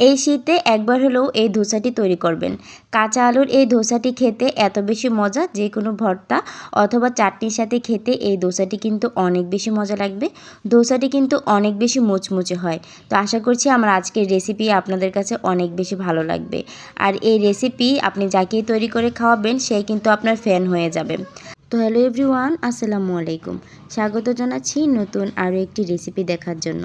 এই শীতে একবার হলেও এই ধোসাটি তৈরি করবেন। কাঁচা আলুর এই ধোসাটি খেতে এত বেশি মজা যে কোনো ভর্তা অথবা চাটনির সাথে খেতে এই ধোসাটি কিন্তু অনেক বেশি মজা লাগবে। ধোসাটি কিন্তু অনেক বেশি মুচমুচে হয়। তো আশা করছি আমার আজকের রেসিপি আপনাদের কাছে অনেক বেশি ভালো লাগবে। আর এই রেসিপি আপনি যাকেই তৈরি করে খাওয়াবেন, সে কিন্তু আপনার ফ্যান হয়ে যাবে। তো হ্যালো এভরিওয়ান, আসসালামু আলাইকুম। স্বাগত জানাচ্ছি নতুন আরও একটি রেসিপি দেখার জন্য।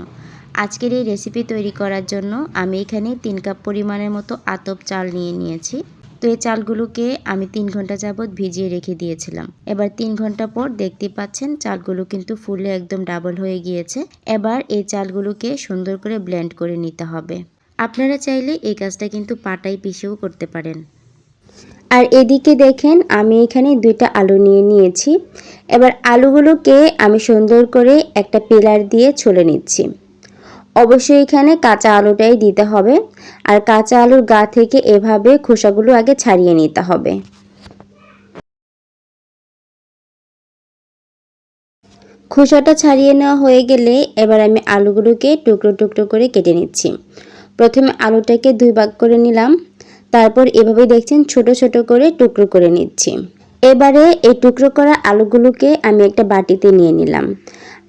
আজকের এই রেসিপি তৈরি করার জন্য আমি এখানে তিন কাপ পরিমাণের মতো আতপ চাল নিয়ে নিয়েছি। তো এই চালগুলোকে আমি তিন ঘণ্টা যাবৎ ভিজিয়ে রেখে দিয়েছিলাম। এবার তিন ঘণ্টা পর দেখতে পাচ্ছেন চালগুলো কিন্তু ফুলে একদম ডাবল হয়ে গিয়েছে। এবার এই চালগুলোকে সুন্দর করে ব্লেন্ড করে নিতে হবে। আপনারা চাইলে এই কাজটা কিন্তু পাটাই পিষেও করতে পারেন। আর এদিকে দেখেন, আমি এখানে দুইটা আলু নিয়ে নিয়েছি। এবার আলুগুলোকে আমি সুন্দর করে একটা পিলার দিয়ে ছুলে নিচ্ছি। অবশ্যই এখানে কাঁচা আলুটাই দিতে হবে আর কাঁচা আলুর গা থেকে এভাবে খোসাগুলো আগে ছাড়িয়ে নিতে হবে। খোসাটা ছাড়িয়ে নেওয়া হয়ে গেলে এবার আমি আলুগুলোকে টুকরো টুকরো করে কেটে নিচ্ছি। প্রথমে আলুটাকে দুই ভাগ করে নিলাম। তারপর এভাবে দেখছেন, ছোট ছোট করে টুকরো করে নিচ্ছি। এবারে এই টুকরো করা আলুগুলোকে আমি একটা বাটিতে নিয়ে নিলাম।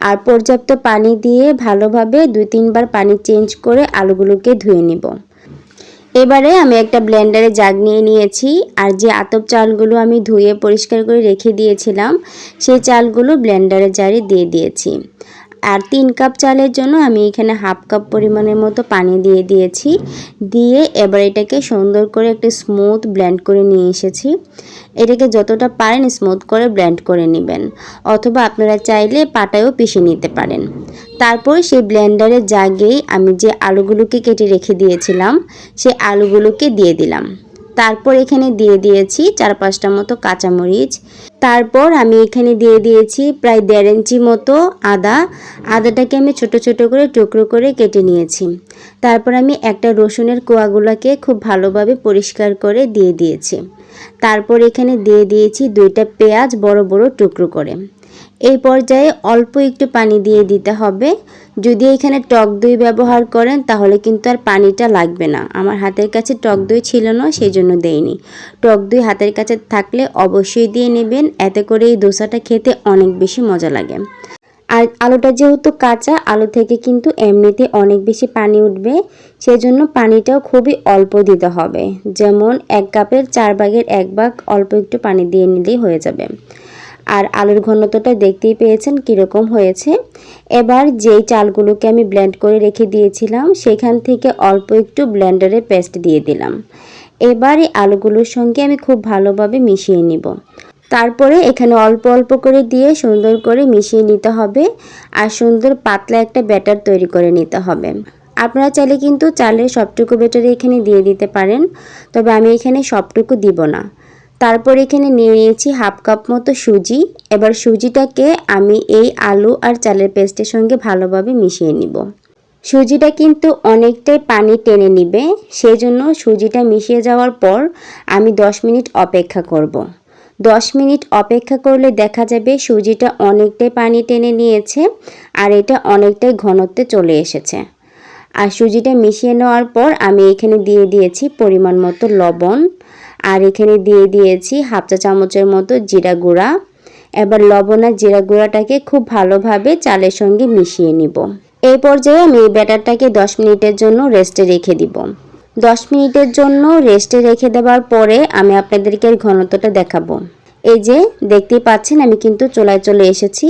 আর পর্যাপ্ত পানি দিয়ে ভালোভাবে দুই তিনবার পানি চেঞ্জ করে আলুগুলোকে ধুয়ে নিব। এবারে আমি একটা ব্লেন্ডারে জাগ নিয়ে নিয়েছি। আর যে আতপ চালগুলো আমি ধুয়ে পরিষ্কার করে রেখে দিয়েছিলাম, সেই চালগুলো ব্লেন্ডারে জারে দিয়ে দিয়েছি। আর তিন কাপ চালের জন্য আমি এখানে হাফ কাপ পরিমাণের মতো পানি দিয়ে দিয়েছি। দিয়ে এবার এটাকে সুন্দর করে একটা স্মুথ ব্লেন্ড করে নিয়ে এসেছি। এটাকে যতটা পারেন স্মুথ করে ব্লেন্ড করে নেবেন। অথবা আপনারা চাইলে পাটায়ও পিষে নিতে পারেন। তারপর সেই ব্লেন্ডারের জাগেই আমি যে আলুগুলোকে কেটে রেখে দিয়েছিলাম, সেই আলুগুলোকে দিয়ে দিলাম। তারপর এখানে দিয়ে দিয়েছি চার পাঁচটা মতো কাঁচামরিচ। তারপর আমি এখানে দিয়ে দিয়েছি প্রায় দেড় ইঞ্চি মতো আদা। আদাটাকে আমি ছোট ছোট করে টুকরো করে কেটে নিয়েছি। তারপর আমি একটা রসুনের কোয়াগুলোকে খুব ভালোভাবে পরিষ্কার করে দিয়ে দিয়েছি। তারপর এখানে দিয়ে দিয়েছি দুইটা পেঁয়াজ বড় বড় টুকরো করে। এই পর্যায়ে অল্প একটু পানি দিয়ে দিতে হবে। যদি এখানে টক দই ব্যবহার করেন, তাহলে কিন্তু আর পানিটা লাগবে না। আমার হাতের কাছে টক দই ছিল না সেই জন্য দেয়নি টক দই হাতের কাছে থাকলে অবশ্যই দিয়ে নেবেন, এতে করে এই দোসাটা খেতে অনেক বেশি মজা লাগে। আর আলুটা যেহেতু কাঁচা, আলু থেকে কিন্তু এমনিতে অনেক বেশি পানি উঠবে, সেজন্য পানিটাও খুবই অল্প দিতে হবে। যেমন এক কাপের চার ভাগের এক ভাগ অল্প একটু পানি দিয়ে নিলেই হয়ে যাবে। আর আলুর ঘনত্বটা দেখতেই পেয়েছেন কীরকম হয়েছে। এবার যেই চালগুলোকে আমি ব্লেন্ড করে রেখে দিয়েছিলাম, সেখান থেকে অল্প একটু ব্লেন্ডারে পেস্ট দিয়ে দিলাম। এবার এই আলুগুলোর সঙ্গে আমি খুব ভালোভাবে মিশিয়ে নিব। তারপরে এখানে অল্প অল্প করে দিয়ে সুন্দর করে মিশিয়ে নিতে হবে আর সুন্দর পাতলা একটা ব্যাটার তৈরি করে নিতে হবে। আপনারা চাইলে কিন্তু চালের সবটুকু ব্যাটারি এখানে দিয়ে দিতে পারেন, তবে আমি এখানে সবটুকু দিব না। তারপর এখানে নিয়ে নিয়েছি হাফ কাপ মতো সুজি। এবার সুজিটাকে আমি এই আলু আর চালের পেস্টের সঙ্গে ভালোভাবে মিশিয়ে নিব। সুজিটা কিন্তু অনেকটাই পানি টেনে নিবে সেই জন্য সুজিটা মিশিয়ে যাওয়ার পর আমি 10 মিনিট অপেক্ষা করব। 10 মিনিট অপেক্ষা করলে দেখা যাবে সুজিটা অনেকটাই পানি টেনে নিয়েছে আর এটা অনেকটাই ঘনত্বে চলে এসেছে। আর সুজিটা মিশিয়ে নেওয়ার পর আমি এখানে দিয়ে দিয়েছি পরিমাণ মতো লবণ। এখানে দিয়ে দিয়েছি হাফ চা চামচের মতো জিরা গুঁড়া। এবার লবণ আর জিরা গুঁড়াটাকে খুব ভালোভাবে চালের সঙ্গে মিশিয়ে নিব। এই পর্যায়ে আমি এই ব্যাটারটাকে দশ মিনিটের জন্য রেস্টে রেখে দিব। দশ মিনিটের জন্য রেস্টে রেখে দেওয়ার পরে আমি আপনাদেরকে ঘনত্বটা দেখাবো। এই যে দেখতেই পাচ্ছেন আমি কিন্তু চলায় চলে এসেছি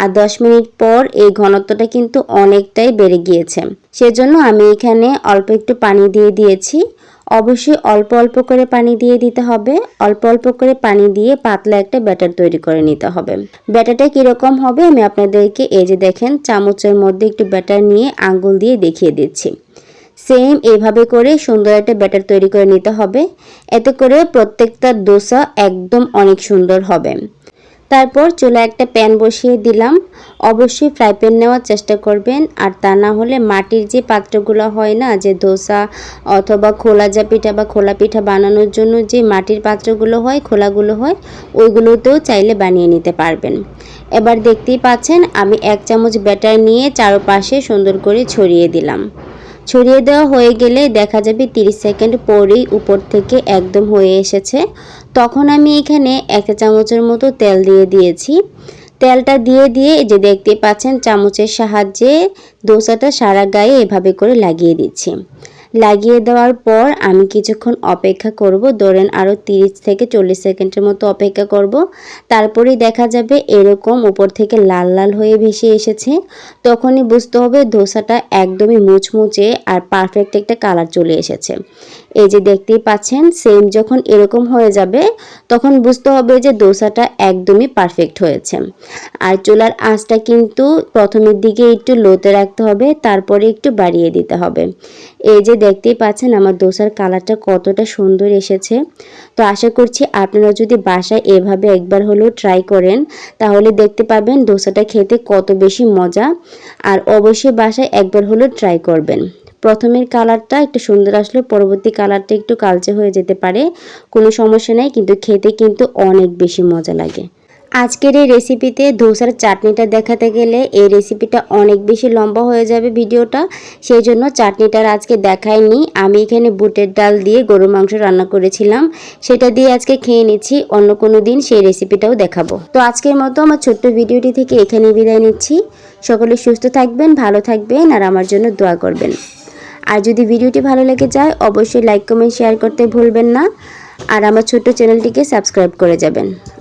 আর দশ মিনিট পর এই ঘনত্বটা কিন্তু অনেকটাই বেড়ে গিয়েছে। সেজন্য আমি এখানে অল্প একটু পানি দিয়ে দিয়েছি। অবশ্যই অল্প অল্প করে পানি দিয়ে দিতে হবে। অল্প অল্প করে পানি দিয়ে পাতলা একটা ব্যাটার তৈরি করে নিতে হবে। ব্যাটারটা কীরকম হবে আমি আপনাদেরকে এই যে দেখেন, চামচের মধ্যে একটু ব্যাটার নিয়ে আঙ্গুল দিয়ে দেখিয়ে দিচ্ছি। সেম এইভাবে করে সুন্দর একটা ব্যাটার তৈরি করে নিতে হবে। এতে করে প্রত্যেকটা দোসা একদম অনেক সুন্দর হবে। তারপর চুলা একটা প্যান বসিয়ে দিলাম। অবশ্যই ফ্রাই প্যান নেওয়ার চেষ্টা করবেন। আর তা না হলে মাটির যে পাত্রগুলো হয় না, যে দোসা অথবা খোলা যা পিঠা বা খোলা পিঠা বানানোর জন্য যে মাটির পাত্রগুলো হয়, খোলাগুলো হয়, ওইগুলোতেও চাইলে বানিয়ে নিতে পারবেন। এবার দেখতেই পাচ্ছেন, আমি এক চামচ ব্যাটার নিয়ে চারপাশে সুন্দর করে ছড়িয়ে দিলাম। ছড়িয়ে দেওয়া হয়ে গেলে দেখা যাবে 30 সেকেন্ড পরেই উপর থেকে একদম হয়ে এসেছে। তখন আমি এখানে একটা চামচের মতো তেল দিয়ে দিয়েছি। তেলটা দিয়ে দিয়ে যে দেখতে পাচ্ছেন, চামচের সাহায্যে দোসাটা সারা গায়ে এভাবে করে লাগিয়ে দিচ্ছি। লাগিয়ে দেওয়ার পর আমি কিছুক্ষণ অপেক্ষা করব। ধরেন আরও 30 থেকে চল্লিশ সেকেন্ডের মতো অপেক্ষা করব। তারপরেই দেখা যাবে এরকম উপর থেকে লাল লাল হয়ে ভেসে এসেছে। তখনই বুঝতে হবে ধোসাটা একদমই মুচমুচে আর পারফেক্ট একটা কালার চলে এসেছে। এই যে দেখতেই পাচ্ছেন সেম যখন এরকম হয়ে যাবে, তখন বুঝতে হবে যে দোসাটা একদমই পারফেক্ট হয়েছে। আর চুলার আঁচটা কিন্তু প্রথমের দিকে একটু লোতে রাখতে হবে, তারপরে একটু বাড়িয়ে দিতে হবে। এই যে দেখতেই পাচ্ছেন আমার দোসার কালারটা কতটা সুন্দর এসেছে। তো আশা করছি আপনারা যদি বাসায় এভাবে একবার হলেও ট্রাই করেন, তাহলে দেখতে পাবেন দোসাটা খেতে কত বেশি মজা। আর অবশ্যই বাসায় একবার হলেও ট্রাই করবেন। প্রথমের কালারটা একটু সুন্দর আসলে পরবর্তী কালারটা একটু কালচে হয়ে যেতে পারে। কোনো সমস্যা নেই, কিন্তু খেতে কিন্তু অনেক বেশি মজা লাগে। আজকের এই রেসিপিতে ধোসার চাটনিটা দেখাতে গেলে এই রেসিপিটা অনেক বেশি লম্বা হয়ে যাবে ভিডিওটা। সেই জন্য চাটনিটার আজকে দেখাইনি। আমি এখানে বুটের ডাল দিয়ে গরুর মাংস রান্না করেছিলাম। সেটা দিয়ে আজকে খেয়ে নিচ্ছি। অন্য কোনো দিন সেই রেসিপিটাও দেখাবো। তো আজকের মতো আমার ছোট্ট ভিডিওটি থেকে এখানে বিদায় নিচ্ছি। সকলে সুস্থ থাকবেন, ভালো থাকবেন আর আমার জন্য দোয়া করবেন। আর যদি ভিডিওটি ভালো লেগে যায়, অবশ্যই লাইক কমেন্ট শেয়ার করতে ভুলবেন না। আর আমার ছোট্ট চ্যানেলটিকে সাবস্ক্রাইব করে যাবেন।